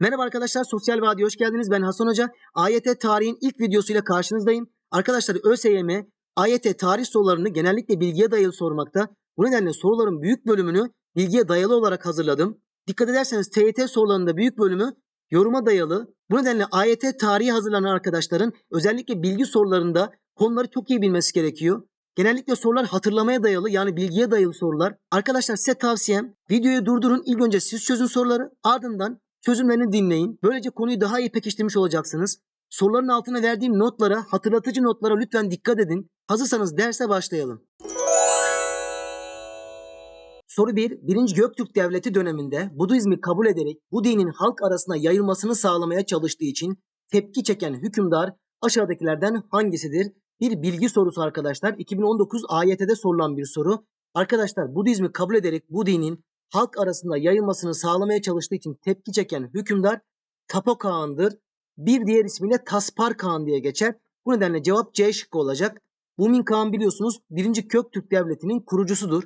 Merhaba arkadaşlar, Sosyal Vadi hoş geldiniz. Ben Hasan Hoca. AYT tarihin ilk videosuyla karşınızdayım. Arkadaşlar ÖSYM AYT tarih sorularını genellikle bilgiye dayalı sormakta. Bu nedenle soruların büyük bölümünü bilgiye dayalı olarak hazırladım. Dikkat ederseniz TYT sorularında büyük bölümü yoruma dayalı. Bu nedenle AYT tarihi hazırlanan arkadaşların özellikle bilgi sorularında konuları çok iyi bilmesi gerekiyor. Genellikle sorular hatırlamaya dayalı yani bilgiye dayalı sorular. Arkadaşlar size tavsiyem videoyu durdurun. İlk önce siz çözün soruları ardından çözümlerini dinleyin. Böylece konuyu daha iyi pekiştirmiş olacaksınız. Soruların altına verdiğim notlara, hatırlatıcı notlara lütfen dikkat edin. Hazırsanız derse başlayalım. Soru 1. 1. Göktürk Devleti döneminde Budizmi kabul ederek bu dinin halk arasında yayılmasını sağlamaya çalıştığı için tepki çeken hükümdar aşağıdakilerden hangisidir? Bir bilgi sorusu arkadaşlar. 2019 AYT'de sorulan bir soru. Arkadaşlar Budizmi kabul ederek bu dinin halk arasında yayılmasını sağlamaya çalıştığı için tepki çeken hükümdar Tapo Kağan'dır. Bir diğer ismiyle Taspar Kağan diye geçer. Bu nedenle cevap C şıkkı olacak. Bumin Kağan biliyorsunuz 1. Köktürk Devleti'nin kurucusudur.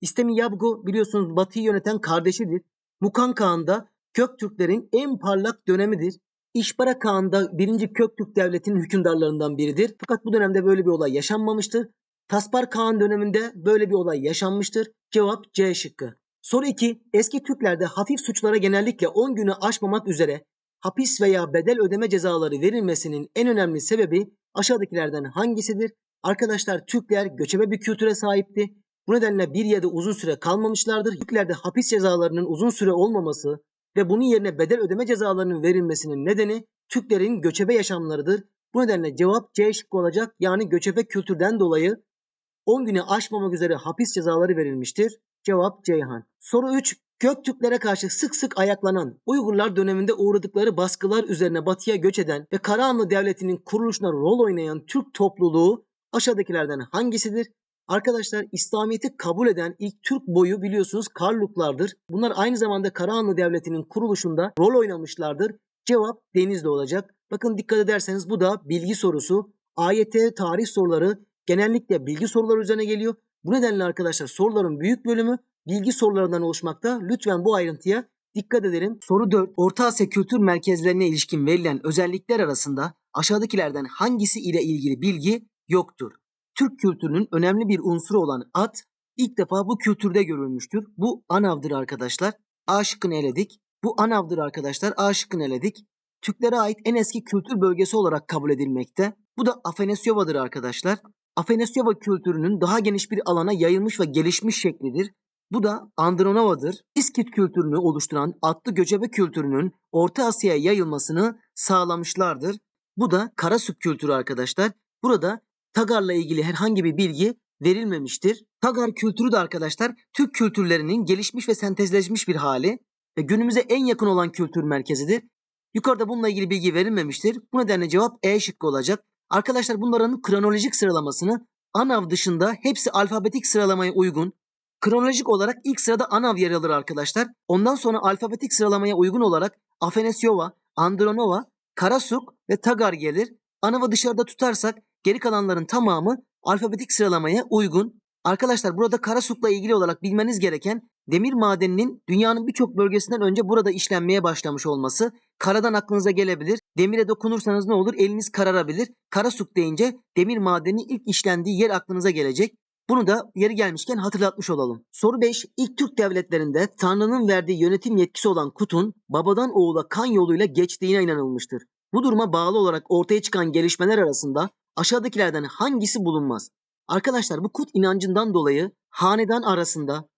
İstemi Yabgu biliyorsunuz Batı'yı yöneten kardeşidir. Mukan Kağan da Köktürklerin en parlak dönemidir. İşbara Kağan da 1. Köktürk Devleti'nin hükümdarlarından biridir. Fakat bu dönemde böyle bir olay yaşanmamıştır. Taspar Kağan döneminde böyle bir olay yaşanmıştır. Cevap C şıkkı. Soru 2. Eski Türklerde hafif suçlara genellikle 10 günü aşmamak üzere hapis veya bedel ödeme cezaları verilmesinin en önemli sebebi aşağıdakilerden hangisidir? Arkadaşlar Türkler göçebe bir kültüre sahipti. Bu nedenle bir yerde uzun süre kalmamışlardır. Türklerde hapis cezalarının uzun süre olmaması ve bunun yerine bedel ödeme cezalarının verilmesinin nedeni Türklerin göçebe yaşamlarıdır. Bu nedenle cevap C şıkkı olacak. Yani göçebe kültürden dolayı 10 güne aşmamak üzere hapis cezaları verilmiştir. Cevap Ceyhan. Soru 3. Göktürklere karşı sık sık ayaklanan, Uygurlar döneminde uğradıkları baskılar üzerine batıya göç eden ve Karahanlı Devleti'nin kuruluşuna rol oynayan Türk topluluğu aşağıdakilerden hangisidir? Arkadaşlar İslamiyet'i kabul eden ilk Türk boyu biliyorsunuz Karluklardır. Bunlar aynı zamanda Karahanlı Devleti'nin kuruluşunda rol oynamışlardır. Cevap Denizli olacak. Bakın dikkat ederseniz bu da bilgi sorusu. AYT tarih soruları genellikle bilgi soruları üzerine geliyor. Bu nedenle arkadaşlar soruların büyük bölümü bilgi sorularından oluşmakta. Lütfen bu ayrıntıya dikkat edelim. Soru 4. Orta Asya kültür merkezlerine ilişkin verilen özellikler arasında aşağıdakilerden hangisi ile ilgili bilgi yoktur? Türk kültürünün önemli bir unsuru olan at ilk defa bu kültürde görülmüştür. Bu anavdır arkadaşlar. A şıkkını eledik. Bu anavdır arkadaşlar. A şıkkını eledik. Türklere ait en eski kültür bölgesi olarak kabul edilmekte. Bu da Afanasyova'dır arkadaşlar. Afanasyova kültürünün daha geniş bir alana yayılmış ve gelişmiş şeklidir. Bu da Andronova'dır. İskit kültürünü oluşturan atlı göçebe kültürünün Orta Asya'ya yayılmasını sağlamışlardır. Bu da Karasük kültürü arkadaşlar. Burada Tagar'la ilgili herhangi bir bilgi verilmemiştir. Tagar kültürü de arkadaşlar Türk kültürlerinin gelişmiş ve sentezleşmiş bir hali ve günümüze en yakın olan kültür merkezidir. Yukarıda bununla ilgili bilgi verilmemiştir. Bu nedenle cevap E şıkkı olacak. Arkadaşlar bunların kronolojik sıralamasını ANAV dışında hepsi alfabetik sıralamaya uygun. Kronolojik olarak ilk sırada ANAV yer alır arkadaşlar. Ondan sonra alfabetik sıralamaya uygun olarak Afanasyova, Andronova, Karasuk ve Tagar gelir. ANAV'ı dışarıda tutarsak geri kalanların tamamı alfabetik sıralamaya uygun. Arkadaşlar burada Karasuk'la ilgili olarak bilmeniz gereken demir madeninin dünyanın birçok bölgesinden önce burada işlenmeye başlamış olması. Karadan aklınıza gelebilir. Demire dokunursanız ne olur? Eliniz kararabilir. Karasuk deyince demir madeninin ilk işlendiği yer aklınıza gelecek. Bunu da yeri gelmişken hatırlatmış olalım. Soru 5. İlk Türk devletlerinde Tanrı'nın verdiği yönetim yetkisi olan Kut'un babadan oğula kan yoluyla geçtiğine inanılmıştır. Bu duruma bağlı olarak ortaya çıkan gelişmeler arasında aşağıdakilerden hangisi bulunmaz? Arkadaşlar bu Kut inancından dolayı hanedan arasında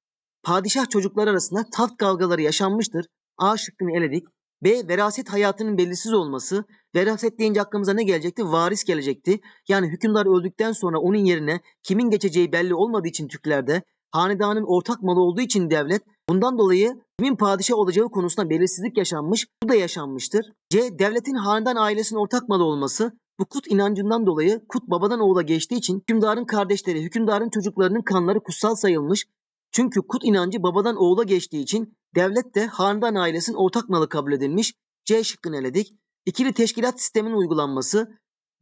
padişah çocuklar arasında taht kavgaları yaşanmıştır. A şıkkını eledik. B. Veraset hayatının belirsiz olması. Veraset deyince aklımıza ne gelecekti? Varis gelecekti. Yani hükümdar öldükten sonra onun yerine kimin geçeceği belli olmadığı için Türklerde hanedanın ortak malı olduğu için devlet bundan dolayı kimin padişah olacağı konusunda belirsizlik yaşanmış. Bu da yaşanmıştır. C. Devletin hanedan ailesinin ortak malı olması. Bu kut inancından dolayı kut babadan oğula geçtiği için hükümdarın kardeşleri, hükümdarın çocuklarının kanları kutsal sayılmış. Çünkü kut inancı babadan oğula geçtiği için devlet de hanedan ailesinin ortak malı kabul edilmiş. C şıkkını eledik. İkili teşkilat sisteminin uygulanması.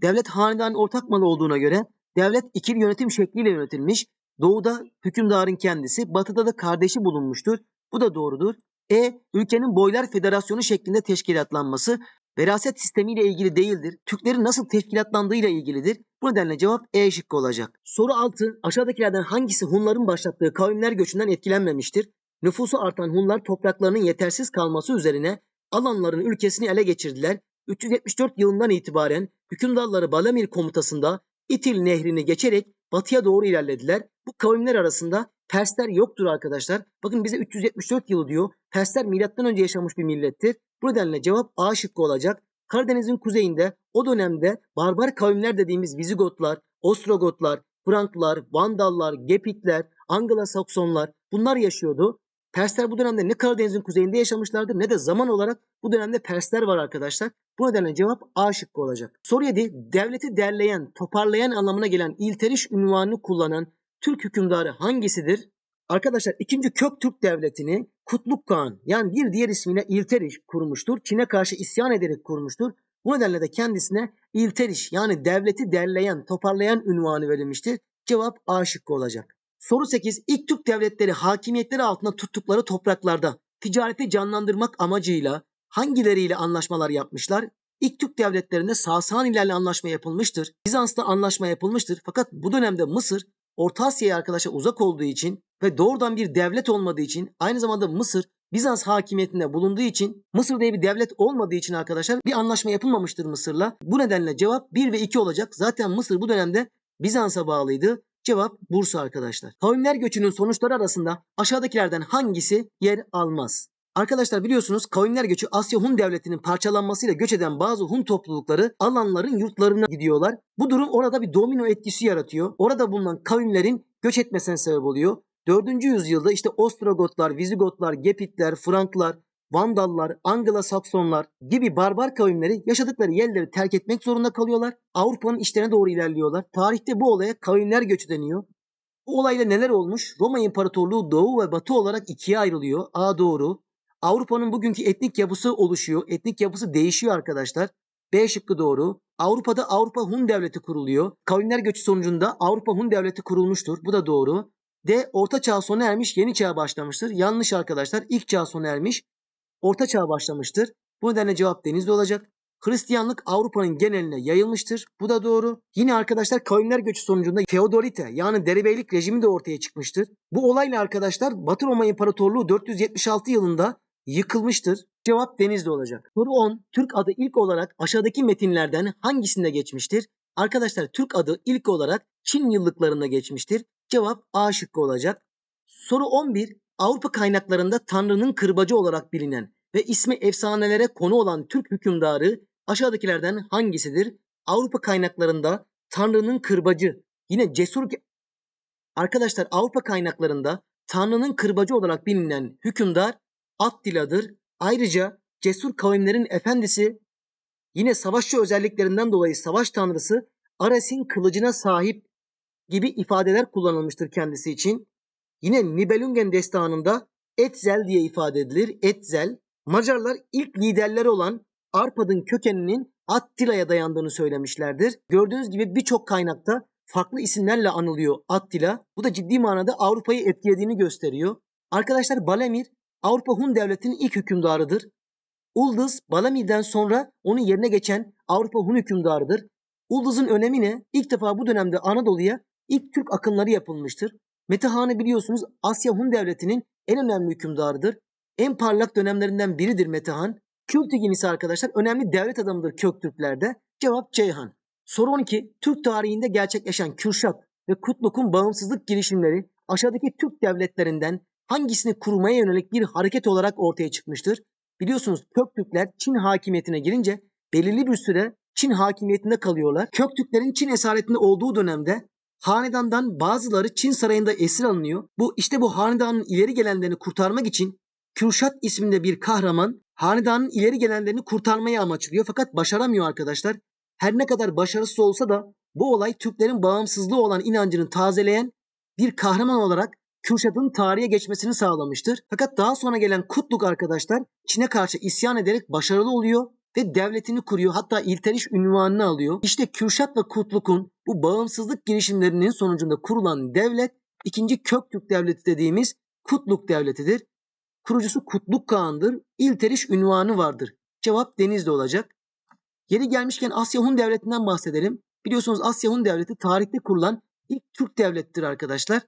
Devlet hanedanın ortak malı olduğuna göre devlet ikili yönetim şekliyle yönetilmiş. Doğuda hükümdarın kendisi, batıda da kardeşi bulunmuştur. Bu da doğrudur. E. Ülkenin boylar federasyonu şeklinde teşkilatlanması veraset sistemiyle ilgili değildir. Türklerin nasıl teşkilatlandığıyla ilgilidir. Bu nedenle cevap E şıkkı olacak. Soru 6. Aşağıdakilerden hangisi Hunların başlattığı kavimler göçünden etkilenmemiştir? Nüfusu artan Hunlar topraklarının yetersiz kalması üzerine alanların ülkesini ele geçirdiler. 374 yılından itibaren hükümdarları Balamir komutasında İtil nehrini geçerek batıya doğru ilerlediler. Bu kavimler arasında Persler yoktur arkadaşlar. Bakın bize 374 yılı diyor. Persler milattan önce yaşamış bir millettir. Bu nedenle cevap A şıkkı olacak. Karadeniz'in kuzeyinde o dönemde barbar kavimler dediğimiz Vizigotlar, Ostrogotlar, Franklar, Vandallar, Gepitler, Anglo-Saksonlar bunlar yaşıyordu. Persler bu dönemde ne Karadeniz'in kuzeyinde yaşamışlardır ne de zaman olarak bu dönemde Persler var arkadaşlar. Bu nedenle cevap A şıkkı olacak. Soru 7. Devleti derleyen, toparlayan anlamına gelen ilteriş ünvanını kullanan Türk hükümdarı hangisidir? Arkadaşlar 2. Köktürk Devleti'ni Kutluk Kağan yani bir diğer ismiyle İlteriş kurmuştur. Çin'e karşı isyan ederek kurmuştur. Bu nedenle de kendisine İlteriş yani devleti derleyen, toparlayan ünvanı verilmiştir. Cevap A şıkkı olacak. Soru 8. İlk Türk devletleri hakimiyetleri altında tuttukları topraklarda ticareti canlandırmak amacıyla hangileriyle anlaşmalar yapmışlar? İlk Türk devletlerinde Sasanilerle anlaşma yapılmıştır. Bizans'ta anlaşma yapılmıştır. Fakat bu dönemde Mısır Orta Asya'ya arkadaşa uzak olduğu için ve doğrudan bir devlet olmadığı için aynı zamanda Mısır Bizans hakimiyetinde bulunduğu için Mısır diye bir devlet olmadığı için arkadaşlar bir anlaşma yapılmamıştır Mısır'la. Bu nedenle cevap 1 ve 2 olacak. Zaten Mısır bu dönemde Bizans'a bağlıydı. Cevap Bursa arkadaşlar. Kavimler göçünün sonuçları arasında aşağıdakilerden hangisi yer almaz? Arkadaşlar biliyorsunuz kavimler göçü Asya Hun devletinin parçalanmasıyla göç eden bazı Hun toplulukları alanların yurtlarına gidiyorlar. Bu durum orada bir domino etkisi yaratıyor. Orada bulunan kavimlerin göç etmesine sebep oluyor. 4. yüzyılda işte Ostrogotlar, Vizigotlar, Gepitler, Franklar, Vandallar, Anglo-Saksonlar gibi barbar kavimleri yaşadıkları yerleri terk etmek zorunda kalıyorlar. Avrupa'nın işlerine doğru ilerliyorlar. Tarihte bu olaya kavimler göçü deniyor. Bu olayla neler olmuş? Roma İmparatorluğu doğu ve batı olarak ikiye ayrılıyor. A doğru. Avrupa'nın bugünkü etnik yapısı oluşuyor. Etnik yapısı değişiyor arkadaşlar. B şıkkı doğru. Avrupa'da Avrupa Hun Devleti kuruluyor. Kavimler göçü sonucunda Avrupa Hun Devleti kurulmuştur. Bu da doğru. D. Orta çağ sona ermiş, yeni çağ başlamıştır. Yanlış arkadaşlar. İlk çağ sona ermiş, orta çağ başlamıştır. Bu nedenle cevap denizde olacak. Hristiyanlık Avrupa'nın geneline yayılmıştır. Bu da doğru. Yine arkadaşlar kavimler göçü sonucunda feodalite yani derebeylik rejimi de ortaya çıkmıştır. Bu olayla arkadaşlar Batı Roma İmparatorluğu 476 yılında yıkılmıştır. Cevap denizde olacak. Soru 10. Türk adı ilk olarak aşağıdaki metinlerden hangisinde geçmiştir? Arkadaşlar Türk adı ilk olarak Çin yıllıklarında geçmiştir. Cevap A şıkkı olacak. Soru 11. Avrupa kaynaklarında Tanrı'nın kırbacı olarak bilinen ve ismi efsanelere konu olan Türk hükümdarı aşağıdakilerden hangisidir? Avrupa kaynaklarında Tanrı'nın kırbacı yine cesur Arkadaşlar Avrupa kaynaklarında Tanrı'nın kırbacı olarak bilinen hükümdar Attila'dır. Ayrıca cesur kavimlerin efendisi yine savaşçı özelliklerinden dolayı savaş tanrısı Ares'in kılıcına sahip gibi ifadeler kullanılmıştır kendisi için. Yine Nibelungen destanında Etzel diye ifade edilir. Etzel. Macarlar ilk liderleri olan Arpad'ın kökeninin Attila'ya dayandığını söylemişlerdir. Gördüğünüz gibi birçok kaynakta farklı isimlerle anılıyor Attila. Bu da ciddi manada Avrupa'yı etkilediğini gösteriyor. Arkadaşlar Balamir Avrupa Hun devletinin ilk hükümdarıdır. Ulduz Balamir'den sonra onun yerine geçen Avrupa Hun hükümdarıdır. Ulduz'un önemi ne? İlk defa bu dönemde Anadolu'ya ilk Türk akınları yapılmıştır. Metehan'ı biliyorsunuz Asya Hun devletinin en önemli hükümdarıdır. En parlak dönemlerinden biridir Metehan. Kültigin ise arkadaşlar önemli devlet adamıdır Köktürklerde. Cevap Ceyhan. Soru 12. Türk tarihinde gerçekleşen Kürşat ve Kutluk'un bağımsızlık girişimleri aşağıdaki Türk devletlerinden hangisini kurmaya yönelik bir hareket olarak ortaya çıkmıştır? Biliyorsunuz Köktürkler Çin hakimiyetine girince belirli bir süre Çin hakimiyetinde kalıyorlar. Köktürklerin Çin esaretinde olduğu dönemde hanedandan bazıları Çin sarayında esir alınıyor. Bu işte bu hanedanın ileri gelenlerini kurtarmak için Kürşat isminde bir kahraman hanedanın ileri gelenlerini kurtarmayı amaçlıyor fakat başaramıyor arkadaşlar. Her ne kadar başarısız olsa da bu olay Türklerin bağımsızlığı olan inancını tazeleyen bir kahraman olarak Kürşat'ın tarihe geçmesini sağlamıştır. Fakat daha sonra gelen Kutluk arkadaşlar Çin'e karşı isyan ederek başarılı oluyor ve devletini kuruyor. Hatta İlteriş ünvanını alıyor. İşte Kürşat ve Kutluk'un bu bağımsızlık girişimlerinin sonucunda kurulan devlet ikinci Köktürk devleti dediğimiz Kutluk devletidir. Kurucusu Kutluk Kağan'dır. İlteriş ünvanı vardır. Cevap Denizli olacak. Yeri gelmişken Asya Hun Devleti'nden bahsedelim. Biliyorsunuz Asya Hun Devleti tarihte kurulan ilk Türk devlettir arkadaşlar.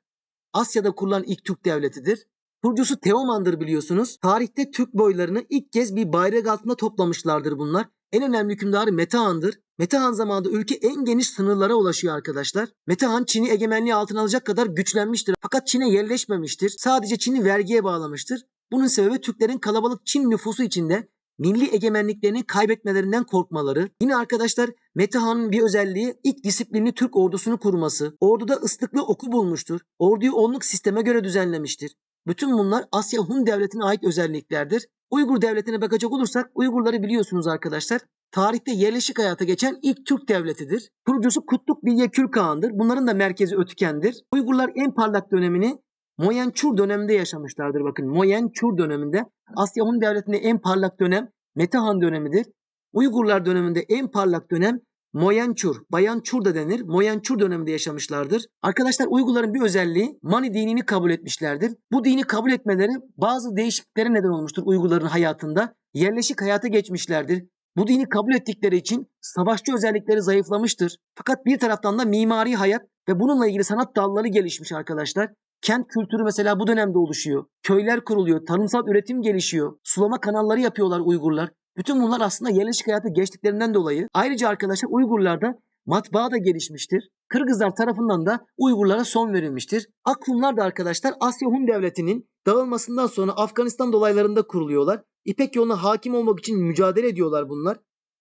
Asya'da kurulan ilk Türk devletidir. Kurucusu Teoman'dır biliyorsunuz. Tarihte Türk boylarını ilk kez bir bayrak altında toplamışlardır bunlar. En önemli hükümdarı Metehan'dır. Metehan zamanında ülke en geniş sınırlara ulaşıyor arkadaşlar. Metehan Çin'i egemenliği altına alacak kadar güçlenmiştir. Fakat Çin'e yerleşmemiştir. Sadece Çin'i vergiye bağlamıştır. Bunun sebebi Türklerin kalabalık Çin nüfusu içinde milli egemenliklerini kaybetmelerinden korkmaları. Yine arkadaşlar Metehan'ın bir özelliği ilk disiplinli Türk ordusunu kurması. Orduda ıslıklı oku bulmuştur. Orduyu onluk sisteme göre düzenlemiştir. Bütün bunlar Asya Hun Devleti'ne ait özelliklerdir. Uygur Devleti'ne bakacak olursak Uygurları biliyorsunuz arkadaşlar. Tarihte yerleşik hayata geçen ilk Türk devletidir. Kurucusu Kutluk Bilge Kül Kağan'dır. Bunların da merkezi Ötüken'dir. Uygurlar en parlak dönemini Moyençur döneminde yaşamışlardır. Bakın Moyençur döneminde Asya Hun Devleti'nde en parlak dönem Metehan dönemidir. Uygurlar döneminde en parlak dönem Moyençur, Bayançur da denir. Moyençur döneminde yaşamışlardır. Arkadaşlar Uygurların bir özelliği Mani dinini kabul etmişlerdir. Bu dini kabul etmeleri bazı değişikliklere neden olmuştur Uygurların hayatında. Yerleşik hayata geçmişlerdir. Bu dini kabul ettikleri için savaşçı özellikleri zayıflamıştır. Fakat bir taraftan da mimari hayat ve bununla ilgili sanat dalları gelişmiş arkadaşlar. Kent kültürü mesela bu dönemde oluşuyor. Köyler kuruluyor, tarımsal üretim gelişiyor. Sulama kanalları yapıyorlar Uygurlar. Bütün bunlar aslında yerleşik hayata geçtiklerinden dolayı. Ayrıca arkadaşlar Uygurlarda matbaa da gelişmiştir. Kırgızlar tarafından da Uygurlara son verilmiştir. Aklunlar da arkadaşlar Asya Hun Devleti'nin dağılmasından sonra Afganistan dolaylarında kuruluyorlar. İpek yoluna hakim olmak için mücadele ediyorlar bunlar.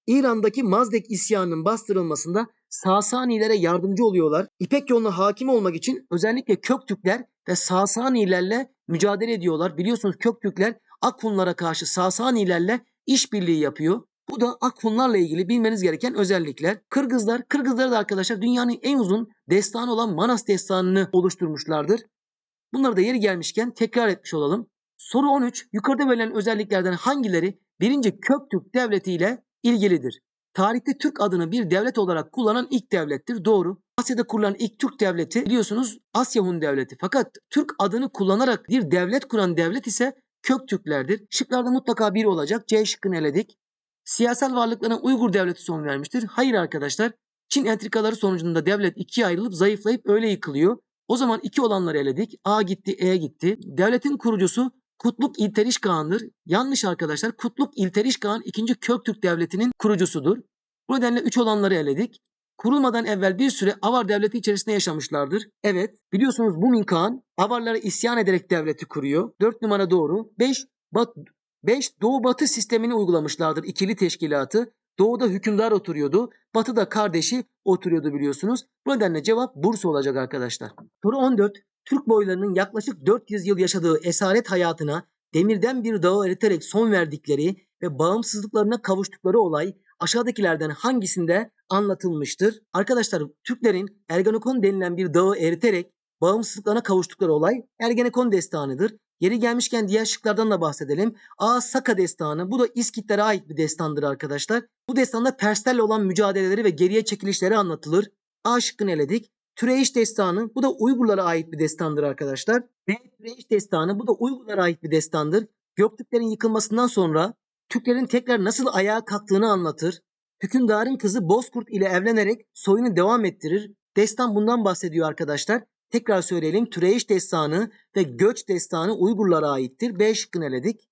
İran'daki Mazdek isyanının bastırılmasında Sasanilere yardımcı oluyorlar. İpek yoluna hakim olmak için özellikle Köktürkler ve Sasanilerle mücadele ediyorlar. Biliyorsunuz Köktürkler Akhunlara karşı Sasanilerle işbirliği yapıyor. Bu da Akhunlarla ilgili bilmeniz gereken özellikler. Kırgızlar, Kırgızlar da arkadaşlar dünyanın en uzun destanı olan Manas destanını oluşturmuşlardır. Bunları da yeri gelmişken tekrar etmiş olalım. Soru 13. Yukarıda verilen özelliklerden hangileri 1. Köktürk Devleti ile ilgilidir? Tarihte Türk adını bir devlet olarak kullanan ilk devlettir. Doğru. Asya'da kurulan ilk Türk devleti biliyorsunuz Asya Hun Devleti. Fakat Türk adını kullanarak bir devlet kuran devlet ise Köktürklerdir. Şıklarda mutlaka biri olacak. C şıkkını eledik. Siyasal varlıklarına Uygur devleti son vermiştir. Hayır arkadaşlar. Çin entrikaları sonucunda devlet ikiye ayrılıp zayıflayıp öyle yıkılıyor. O zaman iki olanları eledik. A gitti, E gitti. Devletin kurucusu Kutluk İlteriş Kağan'dır. Yanlış arkadaşlar. Kutluk İlteriş Kağan 2. Köktürk Devleti'nin kurucusudur. Bu nedenle 3 olanları eledik. Kurulmadan evvel bir süre Avar Devleti içerisinde yaşamışlardır. Evet biliyorsunuz Bumin Kağan Avarlara isyan ederek devleti kuruyor. 4 numara doğru. 5 Bat 5 Doğu Batı sistemini uygulamışlardır ikili teşkilatı. Doğuda hükümdar oturuyordu. Batıda kardeşi oturuyordu biliyorsunuz. Bu nedenle cevap Bursa olacak arkadaşlar. Soru 14. Türk boylarının yaklaşık 400 yıl yaşadığı esaret hayatına demirden bir dağı eriterek son verdikleri ve bağımsızlıklarına kavuştukları olay aşağıdakilerden hangisinde anlatılmıştır? Arkadaşlar Türklerin Ergenekon denilen bir dağı eriterek bağımsızlıklarına kavuştukları olay Ergenekon destanıdır. Yeri gelmişken diğer şıklardan da bahsedelim. A. Saka destanı. Bu da İskitlere ait bir destandır arkadaşlar. Bu destanda Perslerle olan mücadeleleri ve geriye çekilişleri anlatılır. A şıkkını eledik. Türeyiş destanı bu da Uygurlara ait bir destandır arkadaşlar. B. Türeyiş destanı bu da Uygurlara ait bir destandır. Göktürklerin yıkılmasından sonra Türklerin tekrar nasıl ayağa kalktığını anlatır. Hükümdarın kızı Bozkurt ile evlenerek soyunu devam ettirir. Destan bundan bahsediyor arkadaşlar. Tekrar söyleyelim. Türeyiş destanı ve göç destanı Uygurlara aittir. B şıkkını eledik.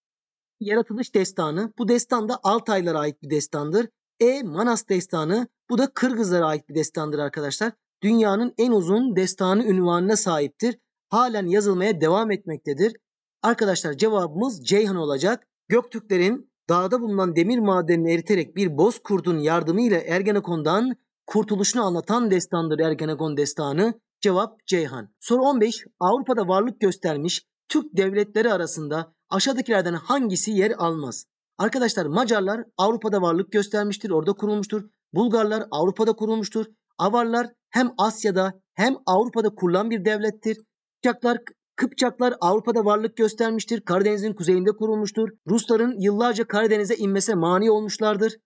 Yaratılış destanı. Bu destan da Altaylara ait bir destandır. E. Manas destanı. Bu da Kırgızlara ait bir destandır arkadaşlar. Dünyanın en uzun destanı ünvanına sahiptir. Halen yazılmaya devam etmektedir. Arkadaşlar cevabımız Ceyhan olacak. Göktürklerin dağda bulunan demir madenini eriterek bir bozkurdun yardımıyla Ergenekon'dan kurtuluşunu anlatan destandır Ergenekon destanı. Cevap Ceyhan. Soru 15. Avrupa'da varlık göstermiş Türk devletleri arasında aşağıdakilerden hangisi yer almaz? Arkadaşlar Macarlar Avrupa'da varlık göstermiştir, orada kurulmuştur. Bulgarlar Avrupa'da kurulmuştur. Avarlar hem Asya'da hem Avrupa'da kurulan bir devlettir. Kıpçaklar, Kıpçaklar Avrupa'da varlık göstermiştir. Karadeniz'in kuzeyinde kurulmuştur. Rusların yıllarca Karadeniz'e inmese mani olmuşlardır.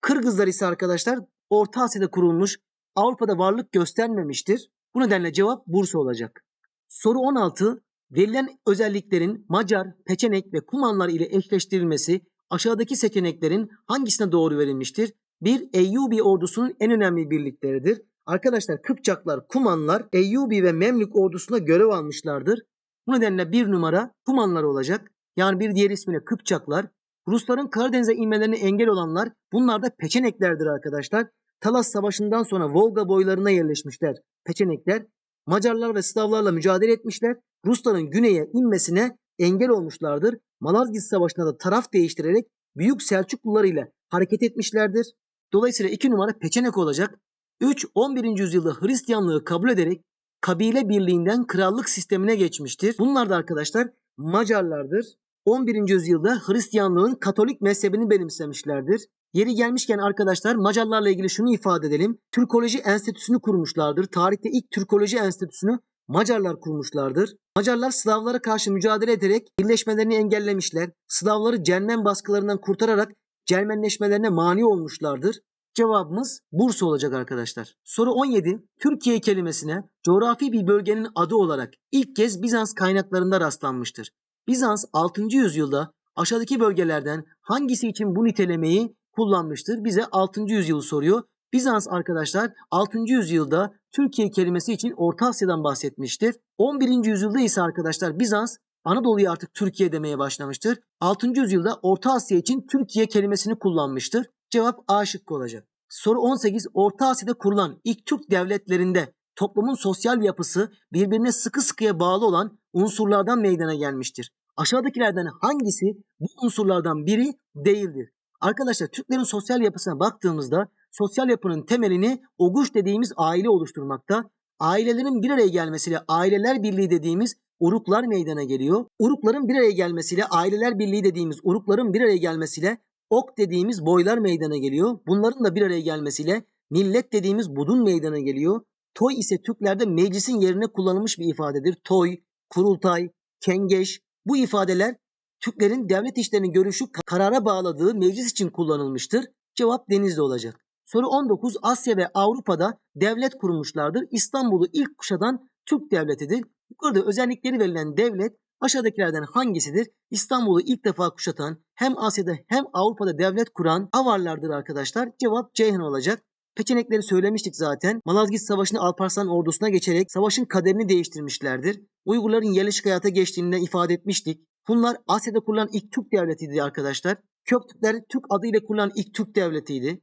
Kırgızlar ise arkadaşlar Orta Asya'da kurulmuş, Avrupa'da varlık göstermemiştir. Bu nedenle cevap Bursa olacak. Soru 16. Verilen özelliklerin Macar, Peçenek ve Kumanlar ile eşleştirilmesi aşağıdaki seçeneklerin hangisine doğru verilmiştir? 1. Eyyubi ordusunun en önemli birlikleridir. Arkadaşlar Kıpçaklar, Kumanlar Eyyubi ve Memlük ordusuna görev almışlardır. Bu nedenle bir numara Kumanlar olacak. Yani bir diğer ismiyle Kıpçaklar. Rusların Karadeniz'e inmelerine engel olanlar bunlar da Peçeneklerdir arkadaşlar. Talas Savaşı'ndan sonra Volga boylarına yerleşmişler Peçenekler. Macarlar ve Slavlarla mücadele etmişler. Rusların güneye inmesine engel olmuşlardır. Malazgirt Savaşı'nda da taraf değiştirerek Büyük Selçuklular ile hareket etmişlerdir. Dolayısıyla 2 numara Peçenek olacak. 3. 11. yüzyılda Hristiyanlığı kabul ederek kabile birliğinden krallık sistemine geçmiştir. Bunlar da arkadaşlar Macarlardır. 11. yüzyılda Hristiyanlığın Katolik mezhebini benimsemişlerdir. Yeri gelmişken arkadaşlar Macarlarla ilgili şunu ifade edelim. Türkoloji Enstitüsü'nü kurmuşlardır. Tarihte ilk Türkoloji Enstitüsü'nü Macarlar kurmuşlardır. Macarlar Slavlara karşı mücadele ederek birleşmelerini engellemişler. Slavları Cermen baskılarından kurtararak Cermenleşmelerine mani olmuşlardır. Cevabımız Bursa olacak arkadaşlar. Soru 17. Türkiye kelimesine coğrafi bir bölgenin adı olarak ilk kez Bizans kaynaklarında rastlanmıştır. Bizans 6. yüzyılda aşağıdaki bölgelerden hangisi için bu nitelemeyi kullanmıştır? Bize 6. yüzyılı soruyor. Bizans arkadaşlar 6. yüzyılda Türkiye kelimesi için Orta Asya'dan bahsetmiştir. 11. yüzyılda ise arkadaşlar Bizans Anadolu'yu artık Türkiye demeye başlamıştır. 6. yüzyılda Orta Asya için Türkiye kelimesini kullanmıştır. Cevap A şıkkı olacak. Soru 18. Orta Asya'da kurulan ilk Türk devletlerinde toplumun sosyal yapısı birbirine sıkı sıkıya bağlı olan unsurlardan meydana gelmiştir. Aşağıdakilerden hangisi bu unsurlardan biri değildir? Arkadaşlar Türklerin sosyal yapısına baktığımızda sosyal yapının temelini oguş dediğimiz aile oluşturmakta. Ailelerin bir araya gelmesiyle aileler birliği dediğimiz uruklar meydana geliyor. Urukların bir araya gelmesiyle aileler birliği dediğimiz urukların bir araya gelmesiyle ok dediğimiz boylar meydana geliyor. Bunların da bir araya gelmesiyle millet dediğimiz budun meydana geliyor. Toy ise Türklerde meclisin yerine kullanılmış bir ifadedir. Toy, kurultay, kengeş bu ifadeler Türklerin devlet işlerini görüşü karara bağladığı meclis için kullanılmıştır. Cevap Denizli olacak. Soru 19. Asya ve Avrupa'da devlet kurmuşlardır. İstanbul'u ilk kuşatan Türk devletidir. Yukarıda özellikleri verilen devlet aşağıdakilerden hangisidir? İstanbul'u ilk defa kuşatan hem Asya'da hem Avrupa'da devlet kuran Avarlardır arkadaşlar. Cevap Ceyhan olacak. Peçenekleri söylemiştik zaten. Malazgirt Savaşı'nı Alparslan ordusuna geçerek savaşın kaderini değiştirmişlerdir. Uygurların yerleşik hayata geçtiğinden ifade etmiştik. Bunlar Asya'da kurulan ilk Türk devletiydi arkadaşlar. Köktürkler Türk adıyla kurulan ilk Türk devletiydi.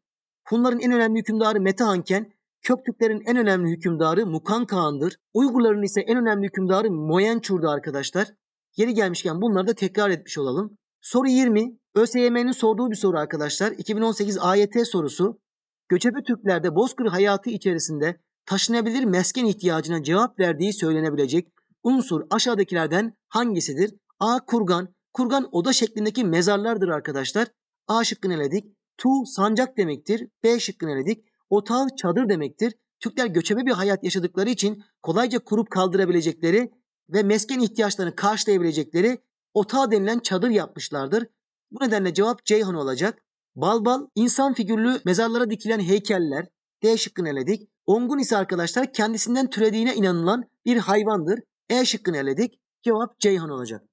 Hunların en önemli hükümdarı Metehanken, Köktürklerin en önemli hükümdarı Mukan Kağan'dır. Uygurların ise en önemli hükümdarı Moyençur'du arkadaşlar. Geri gelmişken bunları da tekrar etmiş olalım. Soru 20. ÖSYM'nin sorduğu bir soru arkadaşlar. 2018 AYT sorusu. Göçebe Türklerde Bozkır hayatı içerisinde taşınabilir mesken ihtiyacına cevap verdiği söylenebilecek unsur aşağıdakilerden hangisidir? A. Kurgan. Kurgan oda şeklindeki mezarlardır arkadaşlar. A şıkkını eledik. Tu sancak demektir. B şıkkını eledik. Otağı çadır demektir. Türkler göçebe bir hayat yaşadıkları için kolayca kurup kaldırabilecekleri ve mesken ihtiyaçlarını karşılayabilecekleri otağı denilen çadır yapmışlardır. Bu nedenle cevap Ceyhan olacak. Balbal insan figürlü mezarlara dikilen heykeller. D şıkkını eledik. Ongun ise arkadaşlar kendisinden türediğine inanılan bir hayvandır. E şıkkını eledik. Cevap Ceyhan olacak.